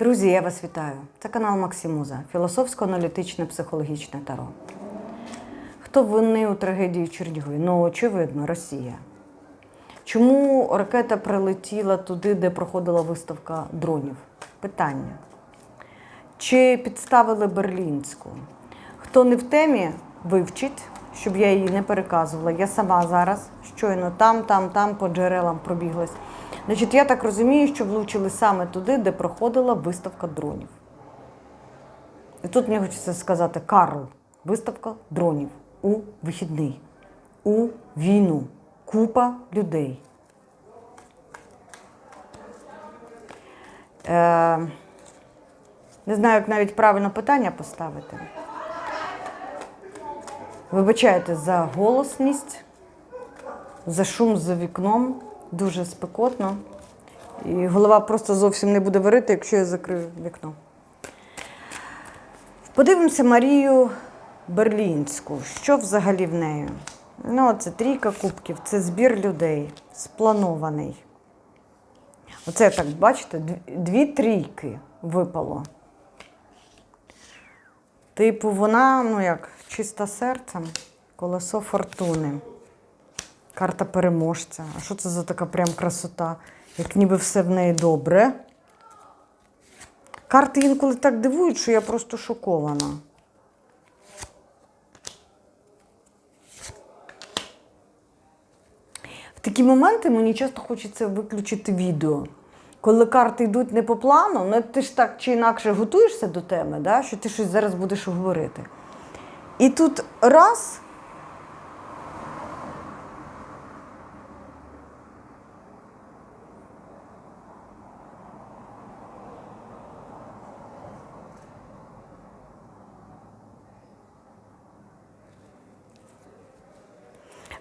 Друзі, я вас вітаю. Це канал Максимуза, філософсько-аналітичне психологічне таро. Хто винний у трагедії Чернігові? Ну, очевидно, Росія. Чому ракета прилетіла туди, де проходила виставка дронів? Питання. Чи підставили Берлінську? Хто не в темі, вивчить, щоб я її не переказувала. Я сама зараз щойно там, там, там по джерелам пробіглась. Значить, я так розумію, що влучили саме туди, де проходила виставка дронів. І тут мені хочеться сказати: Карл, виставка дронів у вихідний, у війну, купа людей. Е, не знаю, як навіть правильно питання поставити. Вибачайте за голосність, за шум за вікном, дуже спекотно. І голова просто зовсім не буде варити, якщо я закрию вікно. Подивимося Марію Берлінську. Що взагалі в неї? Ну, це трійка кубків, це збір людей, спланований. Оце так, бачите, дві- трійки випало. Типу, вона, ну як, чиста серцем, колесо фортуни. Карта переможця. А що це за така прям красота? Як ніби все в неї добре. Карти інколи так дивують, що я просто шокована. В такі моменти мені часто хочеться виключити відео. Коли карти йдуть не по плану, ну ти ж так чи інакше готуєшся до теми, да, що ти щось зараз будеш говорити. І тут раз.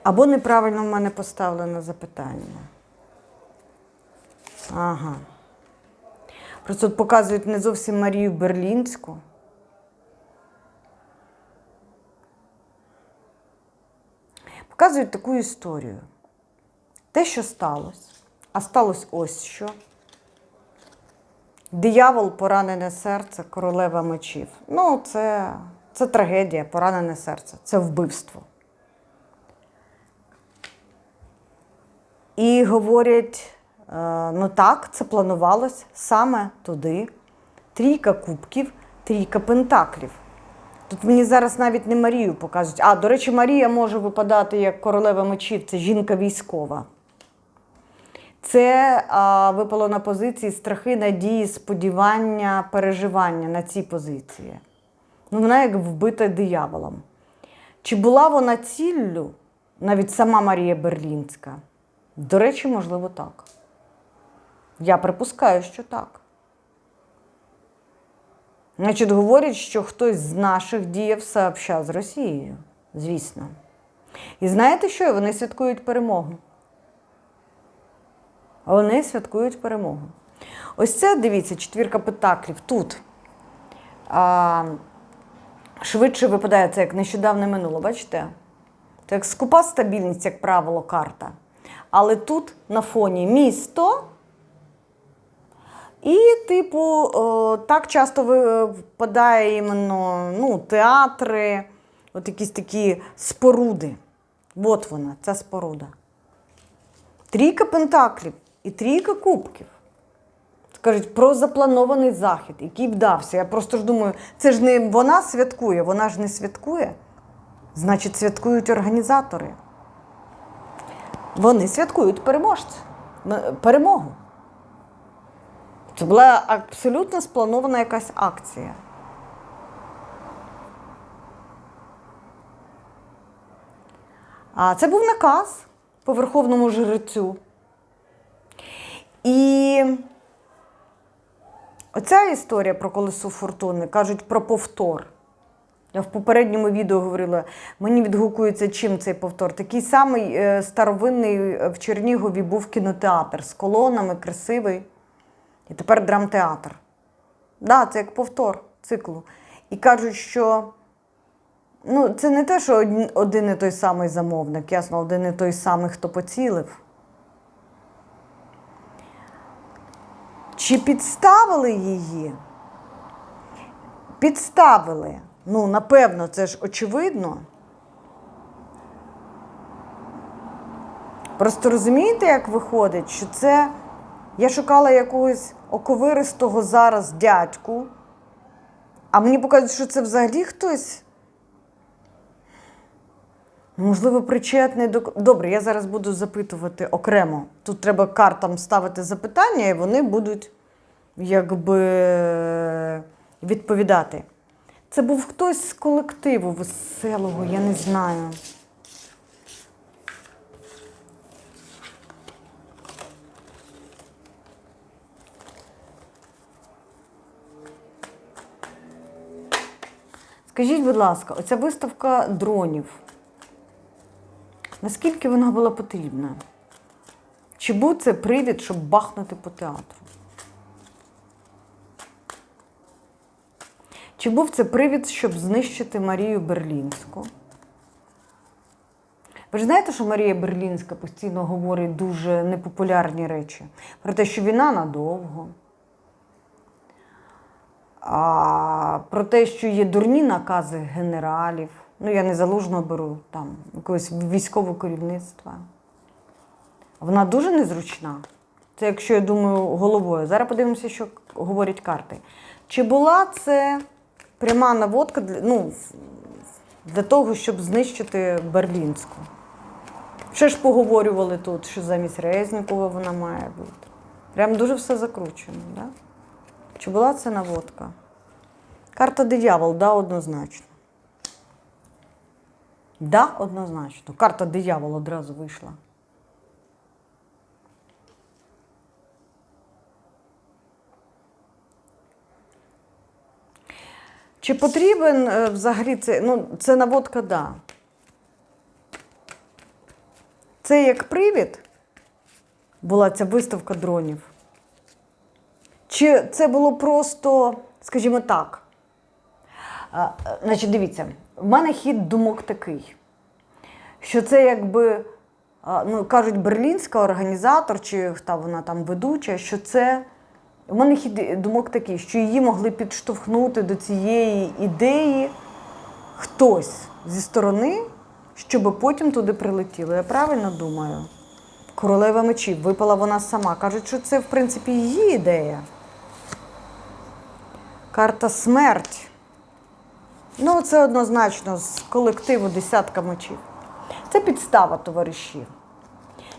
Або неправильно в мене поставлено запитання. Ага. Просто тут показують не зовсім Марію Берлінську. Показують таку історію. Те, що сталося, а сталося ось що. Диявол, поранене серце, королева мечів. Ну, це, це трагедія, поранене серце, це вбивство. І говорять, ну так, це планувалось саме туди. Трійка кубків, трійка пентаклів. Тут мені зараз навіть не Марію покажуть. А, до речі, Марія може випадати як королева мечів, це жінка військова. Це а, випало на позиції страхи, надії, сподівання, переживання на цій позиції. Ну, вона як вбита дияволом. Чи була вона ціллю, навіть сама Марія Берлінська? До речі, можливо, так. Я припускаю, що так. Значить, говорять, що хтось з наших діяв сообща з Росією, звісно. І знаєте що? Вони святкують перемогу. Вони святкують перемогу. Ось це, дивіться, четвірка пентаклів тут. А, швидше випадає це як нещодавне минуло, бачите? Це як скупа стабільність, як правило, карта. Але тут на фоні місто. І, типу, о, так часто ви- впадає іменно ну, театри, от якісь такі споруди. От вона, ця споруда. Трійка пентаклів і трійка кубків. Кажуть про запланований захід, який вдався. Я просто ж думаю, це ж не вона святкує, вона ж не святкує. Значить, святкують організатори. Вони святкують переможця, перемогу. Це була абсолютно спланована якась акція. А це був наказ по верховному жрецю. І оця історія про колесо фортуни кажуть про повтор. Я в попередньому відео говорила, мені відгукується чим цей повтор. Такий самий е, старовинний в Чернігові був кінотеатр з колонами, красивий. І тепер драмтеатр. Да, це як повтор циклу. І кажуть, що ну, це не те, що один- і той самий замовник, ясно, один і той самий, хто поцілив. Чи підставили її? Підставили. Ну, напевно, це ж очевидно. Просто розумієте, як виходить, що це я шукала якогось оковиристого зараз дядьку, а мені показують, що це взагалі хтось. Можливо, причетний до. Добре, я зараз буду запитувати окремо. Тут треба картам ставити запитання, і вони будуть якби відповідати. Це був хтось з колективу веселого, я не знаю. Скажіть, будь ласка, оця виставка дронів. Наскільки вона була потрібна? Чи був це привід, щоб бахнути по театру? Чи був це привід, щоб знищити Марію Берлінську? Ви ж знаєте, що Марія Берлінська постійно говорить дуже непопулярні речі про те, що війна надовго, а, про те, що є дурні накази генералів. Ну, я не залужно беру там якогось військового керівництва. Вона дуже незручна. Це якщо я думаю головою. Зараз подивимося, що говорять карти. Чи була це пряма наводка для, ну, для того, щоб знищити Берлінську? Ще ж поговорювали тут, що замість Резнікова вона має бути. Прям дуже все закручено? Да? Чи була це наводка? Карта диявол, да, однозначно. Да, однозначно. Карта диявол одразу вийшла. Чи потрібен е, взагалі це? Ну, це наводка, да. Це як привід була ця виставка дронів. Чи це було просто, скажімо так? Значить, дивіться, в мене хід думок такий, що це якби, ну, кажуть, берлінська організатор, чи хто вона там ведуча, що це. У мене хід думок такий, що її могли підштовхнути до цієї ідеї хтось зі сторони, щоб потім туди прилетіло. Я правильно думаю? Королева мечів, випала вона сама. Кажуть, що це, в принципі, її ідея. Карта смерть. Ну, це однозначно з колективу десятка мечів. Це підстава, товариші.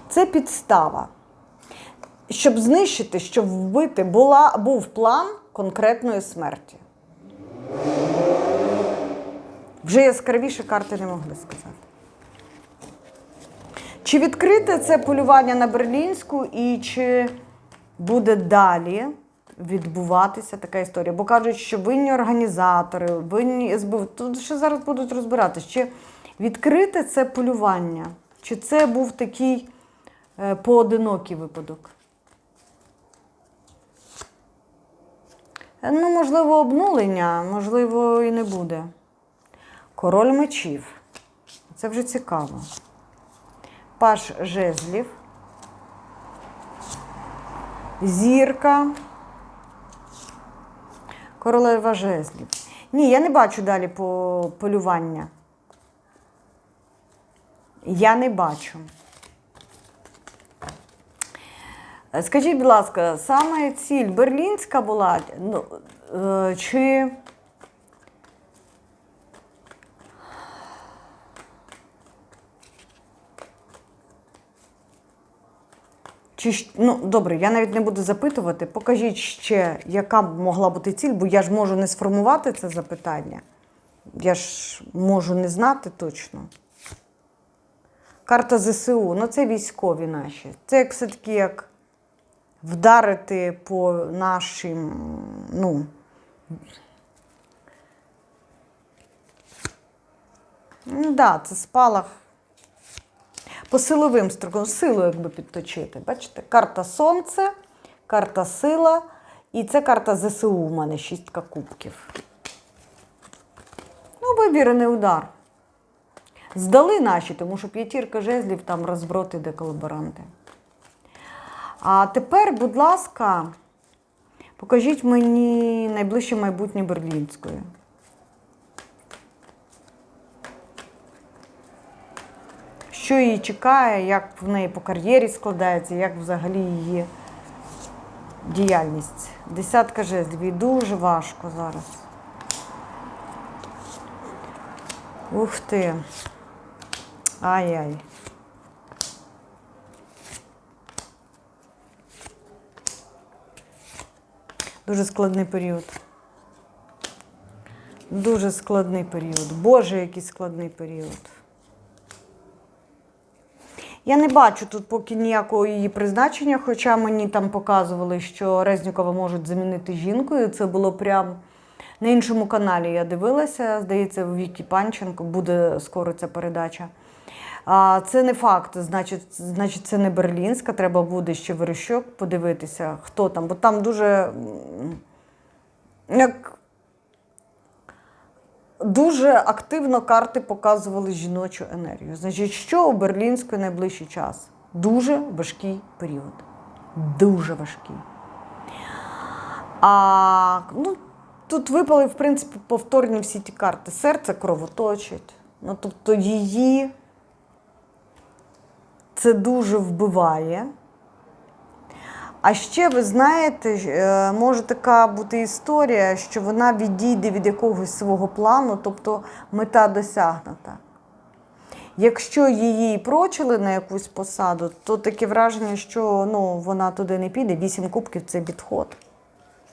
Це підстава. Щоб знищити, щоб вбити, була, був план конкретної смерті. Вже яскравіше карти не могли сказати. Чи відкрите це полювання на Берлінську і чи буде далі відбуватися така історія? Бо кажуть, що винні організатори, винні СБУ. Тут ще зараз будуть розбиратися, чи відкрите це полювання, чи це був такий е, поодинокий випадок? Ну, можливо, обнулення, можливо, і не буде. Король мечів. Це вже цікаво. Паш жезлів. Зірка. Королева жезлів. Ні, я не бачу далі по полювання. Я не бачу. Скажіть, будь ласка, саме ціль берлінська була, ну, е, чи Чи, ну, добре, я навіть не буду запитувати. Покажіть ще, яка б могла бути ціль, бо я ж можу не сформувати це запитання. Я ж можу не знати точно. Карта ЗСУ, ну це військові наші. Це як все-таки як вдарити по нашим, ну. Ну, да, це спалах. По силовим строкам, силу якби підточити. Бачите? Карта Сонце, карта сила. І це карта ЗСУ у мене шістка кубків. Ну, вибірений удар. Здали наші, тому що п'ятірка жезлів там розброти де колаборанти. А тепер, будь ласка, Покажіть мені найближче майбутнє Берлінської. Що її чекає, як в неї по кар'єрі складається, як взагалі її діяльність. Десятка жезлів. Їй дуже важко зараз. Ух ти. Ай-яй. Дуже складний період. Дуже складний період. Боже, який складний період. Я не бачу тут поки ніякого її призначення, хоча мені там показували, що Резнікова можуть замінити жінкою. Це було прям на іншому каналі. Я дивилася, здається, в Вікі Панченко буде скоро ця передача. А, Це не факт, значить, значить, це не Берлінська. Треба буде ще Верещок подивитися, хто там, бо там дуже як дуже активно карти показували жіночу енергію. Значить, що у Берлінської найближчий час? Дуже важкий період. Дуже важкий. А ну, тут випали, в принципі, повторні всі ті карти. Серце кровоточить. Ну, тобто її це дуже вбиває. А ще ви знаєте, е, може така бути історія, що вона відійде від якогось свого плану, тобто мета досягнута. Якщо її прочили на якусь посаду, то таке враження, що ну, вона туди не піде. Вісім кубків це відход.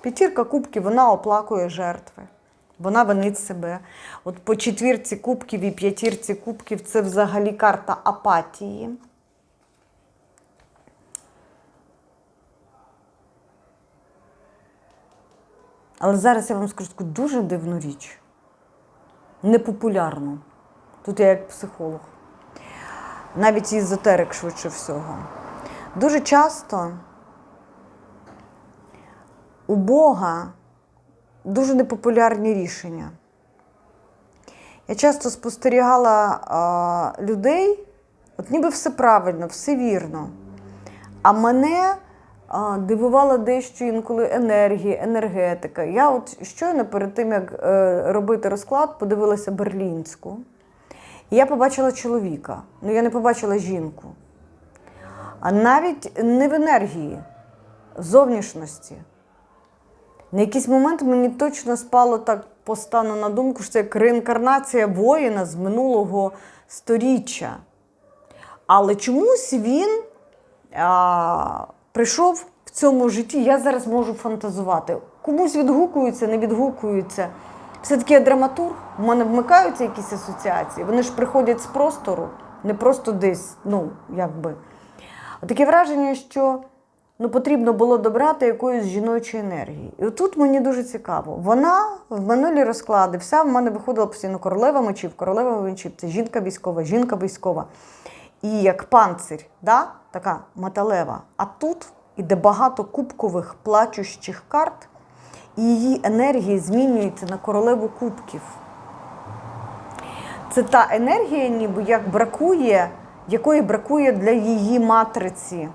П'ятірка кубків вона оплакує жертви. Вона винить себе. От по четвірці кубків і п'ятірці кубків це взагалі карта апатії. Але зараз я вам скажу таку дуже дивну річ. Непопулярну. Тут я як психолог. Навіть ізотерик швидше всього. Дуже часто у Бога дуже непопулярні рішення. Я часто спостерігала а, людей, от ніби все правильно, все вірно. А мене а, дивувала дещо інколи енергія, енергетика. Я от щойно перед тим, як е, робити розклад, подивилася берлінську. І я побачила чоловіка, ну я не побачила жінку. А навіть не в енергії, зовнішності. На якийсь момент мені точно спало так по стану на думку, що це як реінкарнація воїна з минулого сторіччя. Але чомусь він а, прийшов в цьому житті. Я зараз можу фантазувати. Комусь відгукується, не відгукується. Все-таки я драматург, в мене вмикаються якісь асоціації. Вони ж приходять з простору, не просто десь, ну, якби. Таке враження, що ну, потрібно було добрати якоїсь жіночої енергії. І отут мені дуже цікаво. Вона в минулі розклади, вся в мене виходила постійно королева мечів, королева мечів це жінка військова, жінка військова. І як панцир, да? така металева. А тут іде багато кубкових плачущих карт, і її енергії змінюються на королеву кубків. Це та енергія, ніби як бракує, якої бракує для її матриці.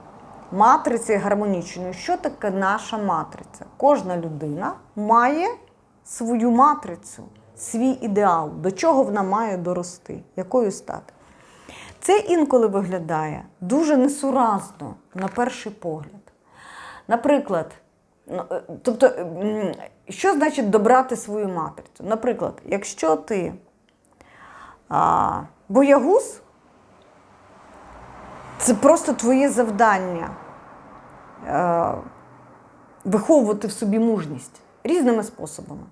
Матриці гармонічної. Що таке наша матриця? Кожна людина має свою матрицю, свій ідеал, до чого вона має дорости, якою стати. Це інколи виглядає дуже несуразно на перший погляд. Наприклад, ну, е, тобто, що значить добрати свою матрицю? Наприклад, якщо ти а, боягуз, це просто твоє завдання е, виховувати в собі мужність різними способами.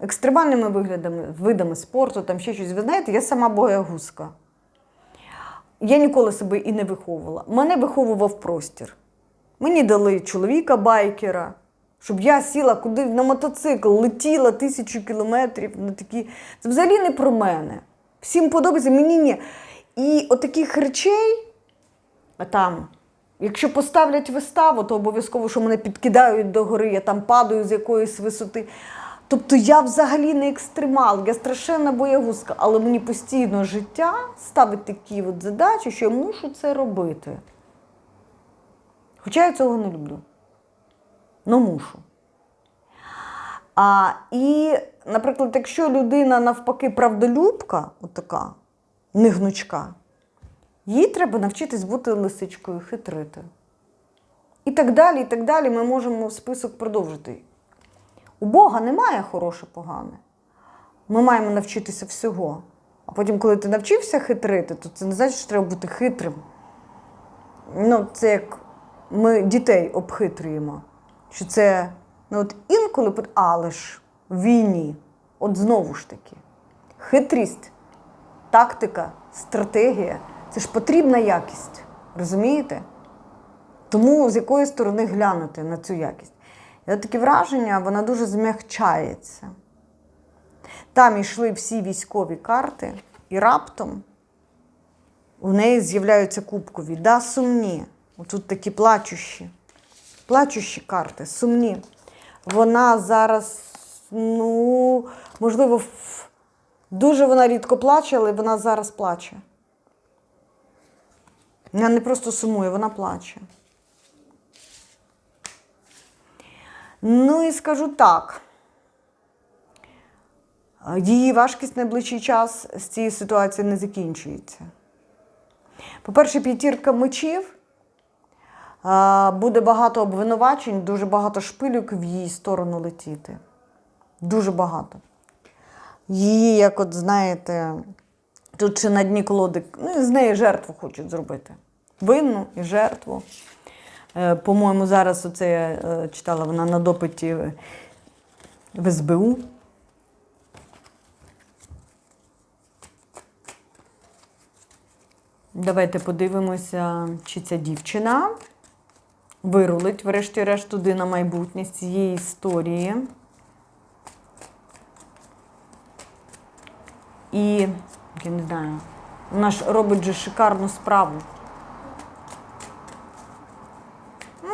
Екстремальними виглядами, видами спорту, там ще щось. Ви знаєте, я сама боягузка. Я ніколи себе і не виховувала. Мене виховував простір. Мені дали чоловіка байкера, щоб я сіла куди на мотоцикл, летіла тисячу кілометрів на такі. Це взагалі не про мене. Всім подобається, мені ні. І от таких речей, там, якщо поставлять виставу, то обов'язково, що мене підкидають до гори, я там падаю з якоїсь висоти. Тобто я взагалі не екстремал, я страшенна боягузка, але мені постійно життя ставить такі от задачі, що я мушу це робити. Хоча я цього не люблю. Ну, мушу. А, і, наприклад, якщо людина навпаки правдолюбка, отака, не гнучка, їй треба навчитись бути лисичкою, хитрити. І так далі, і так далі ми можемо список продовжити. У Бога немає хороше погане. Ми маємо навчитися всього. А потім, коли ти навчився хитрити, то це не значить, що треба бути хитрим. Ну, це як ми дітей обхитрюємо. Що це ну, от інколи, але ж в війні, от знову ж таки, хитрість, тактика, стратегія це ж потрібна якість. Розумієте? Тому з якої сторони глянути на цю якість. І от таке враження, вона дуже змягчається. Там йшли всі військові карти, і раптом у неї з'являються кубкові. Да, сумні. Отут такі плачущі. Плачущі карти, сумні. Вона зараз, ну, можливо, дуже вона рідко плаче, але вона зараз плаче. Вона не просто сумує, вона плаче. Ну і скажу так. Її важкість найближчий час з цієї ситуації не закінчується. По-перше, п'ятірка мечів. Буде багато обвинувачень, дуже багато шпилюк в її сторону летіти. Дуже багато. Її, як от знаєте, тут ще на дні колоди, ну, з неї жертву хочуть зробити. Винну і жертву. Е, По-моєму, зараз оце я е, читала вона на допиті в- СБУ. Давайте подивимося, чи ця дівчина вирулить, врешті-решт, туди на майбутнє з цієї історії. І, я не знаю, вона ж робить же шикарну справу.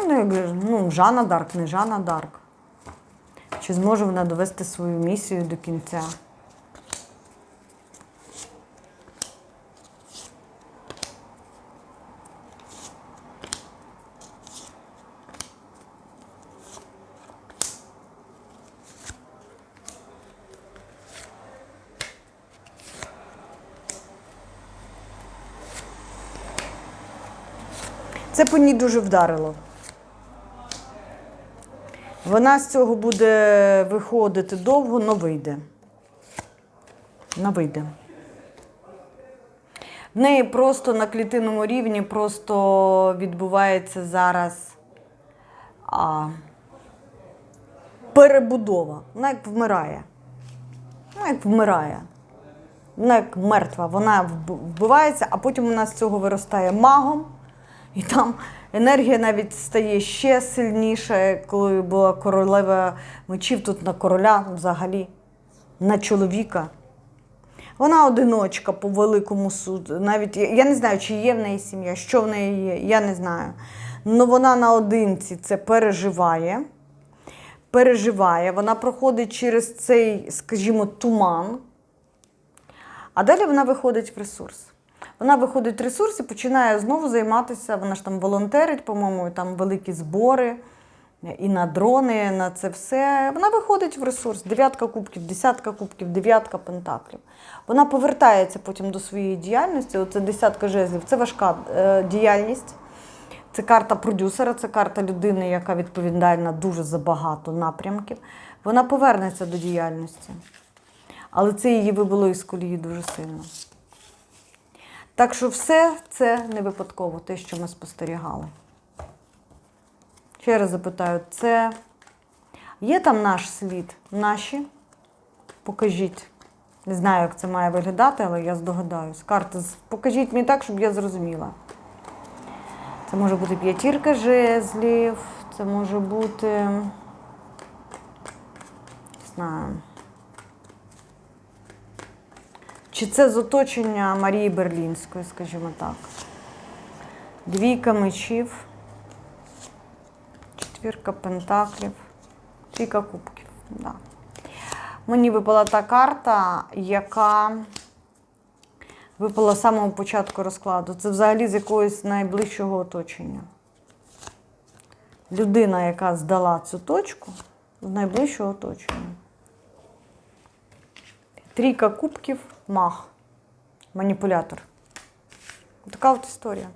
Ну, як ну, Жанна Дарк, не Жанна Дарк. Чи зможе вона довести свою місію до кінця? Це по ній дуже вдарило. Вона з цього буде виходити довго, але вийде. Но вийде. В неї просто на клітинному рівні просто відбувається зараз а, перебудова. Вона як вмирає. Вона як вмирає. Вона як мертва. Вона вбивається, а потім вона з цього виростає магом. І там енергія навіть стає ще сильніша, коли була королева мечів тут на короля взагалі, на чоловіка. Вона одиночка по великому суду. Навіть я не знаю, чи є в неї сім'я, що в неї є, я не знаю. Але вона наодинці це переживає. Переживає, вона проходить через цей, скажімо, туман. А далі вона виходить в ресурс. Вона виходить в ресурс і починає знову займатися. Вона ж там волонтерить, по-моєму, там великі збори і на дрони, на це все. Вона виходить в ресурс. Дев'ятка кубків, десятка кубків, дев'ятка пентаклів. Вона повертається потім до своєї діяльності. Оце десятка жезлів. Це важка е, діяльність. Це карта продюсера, це карта людини, яка відповідальна дуже за багато напрямків. Вона повернеться до діяльності. Але це її вибило із колії дуже сильно. Так що все це не випадково, те, що ми спостерігали. Ще раз запитаю, це є там наш слід? Наші? Покажіть. Не знаю, як це має виглядати, але я здогадаюсь. Карти, покажіть мені так, щоб я зрозуміла. Це може бути п'ятірка жезлів, це може бути. Не знаю. Чи це з оточення Марії Берлінської, скажімо так? Двійка мечів, четвірка пентаклів, трійка кубків. Да. Мені випала та карта, яка випала з самого початку розкладу. Це взагалі з якогось найближчого оточення. людина, яка здала цю точку з найближчого оточення. Трійка кубків, мах, маніпулятор. Така от історія.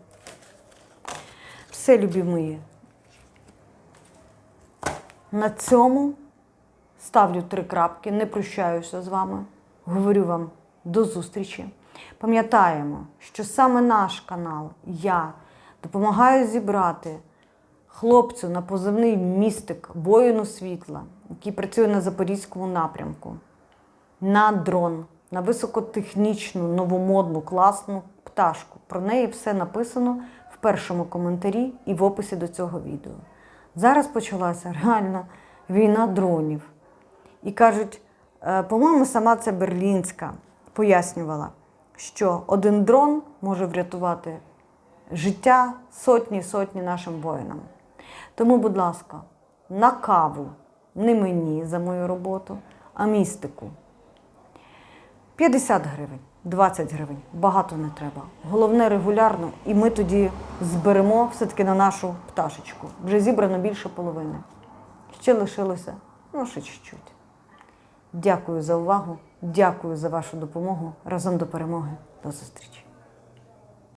Все, любі мої. На цьому ставлю три крапки, не прощаюся з вами. Говорю вам до зустрічі. Пам'ятаємо, що саме наш канал, я допомагаю зібрати хлопцю на позивний містик воїну світла, який працює на Запорізькому напрямку, на дрон, на високотехнічну, новомодну, класну пташку. Про неї все написано в першому коментарі і в описі до цього відео. Зараз почалася реальна війна дронів. І кажуть, е, по-моєму, сама це Берлінська пояснювала, що один дрон може врятувати життя сотні сотні нашим воїнам. Тому, будь ласка, на каву не мені за мою роботу, а містику. 50 гривень, 20 гривень, багато не треба. Головне регулярно, і ми тоді зберемо все-таки на нашу пташечку. Вже зібрано більше половини. Ще лишилося, ну, ще чуть-чуть. Дякую за увагу, дякую за вашу допомогу. Разом до перемоги. До зустрічі!